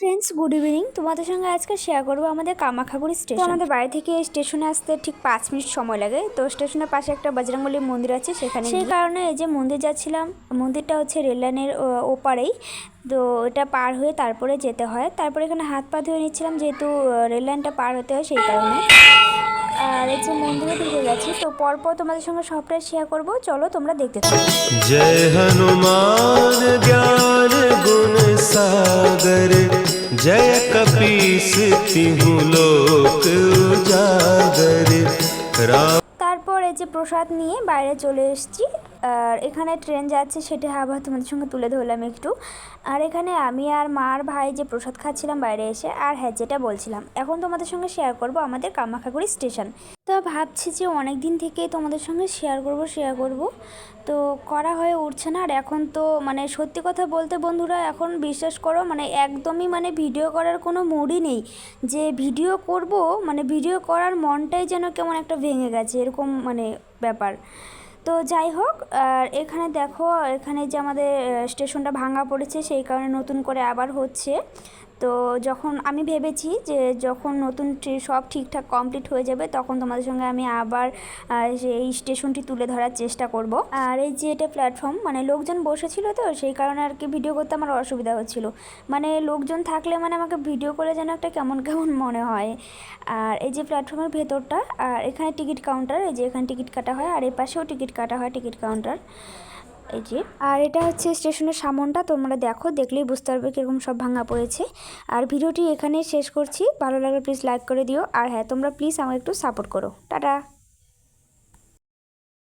Friends good evening তোমাদের সঙ্গে আজকে শেয়ার করব আমাদের কামাখাগুড়ি স্টেশন আমাদের বাড়ি থেকে স্টেশনে আসতে ঠিক পাঁচ মিনিট সময় লাগে। তো স্টেশনের পাশে একটা বজরঙ্গলি মন্দির আছে সেখানে সেই কারণে এই যে মন্দির যাচ্ছিলাম মন্দিরটা হচ্ছে রেল লাইনের ওপারেই। তো এটা পার হয়ে তারপরে যেতে হয়। তারপরে এখানে হাত পা ধুয়ে নিচ্ছিলাম যেহেতু রেল লাইনটা পার হতে হয় সেই কারণে। আর এই যে মন্দিরে ঢুকে গেছি তো পরপর তোমাদের সঙ্গে সবটাই শেয়ার করব। চলো তোমরা দেখতে জয় হনুমান জ্ঞান গুণ তারপর এই যে প্রসাদ নিয়ে বাইরে চলে এসছি। আর এখানে ট্রেন যাচ্ছে, সেটা আবার তোমাদের সঙ্গে তুলে ধরলাম একটু। আর এখানে আমি আর মার ভাই যে প্রসাদ খাচ্ছিলাম বাইরে এসে, আর হ্যাঁ যেটা বলছিলাম, এখন তোমাদের সঙ্গে শেয়ার করব আমাদের কামাখাগুড়ি স্টেশন তো ভাবছি যে অনেক দিন থেকেই তোমাদের সঙ্গে শেয়ার করব শেয়ার করব। তো করা হয়ে উঠছে না, আর এখন তো মানে সত্যি কথা বলতে বন্ধুরা, এখন বিশ্বাস করো মানে একদমই মানে ভিডিও করার কোনো মুডই নেই। যে ভিডিও করব মানে ভিডিও করার মনটাই যেন কেমন একটা ভেঙে গেছে, এরকম মানে ব্যাপার। তো যাই হোক, আর এখানে দেখো, এখানে যে আমাদের স্টেশনটা ভাঙা পড়েছে, সেই কারণে নতুন করে আবার হচ্ছে। তো যখন আমি ভেবেছি যে যখন নতুন সব ঠিকঠাক কমপ্লিট হয়ে যাবে, তখন তোমাদের সঙ্গে আমি আবার এই স্টেশনটি তুলে ধরার চেষ্টা করব। আর এই যে এটা প্ল্যাটফর্ম মানে লোকজন বসেছিল তো, সেই কারণে আর কি ভিডিও করতে আমার অসুবিধা হচ্ছিল। মানে লোকজন থাকলে মানে আমাকে ভিডিও করে যেন একটা কেমন কেমন মনে হয়। আর এই যে প্ল্যাটফর্মের ভেতরটা, আর এখানে টিকিট কাউন্টার এই যে এখানে টিকিট কাটা হয়, আর এই পাশেও টিকিট কাটা হয় টিকিট কাউন্টার এই যে। আর এটা হচ্ছে স্টেশনের সামনটা, তোমরা দেখো, দেখলেই বুঝতে পারবে কীরকম সব ভাঙা পড়েছে। আর ভিডিওটি এখানে শেষ করছি। ভালো লাগলে প্লিজ লাইক করে দিও। আর হ্যাঁ তোমরা প্লিজ আমাকে একটু সাপোর্ট করো। টাটা!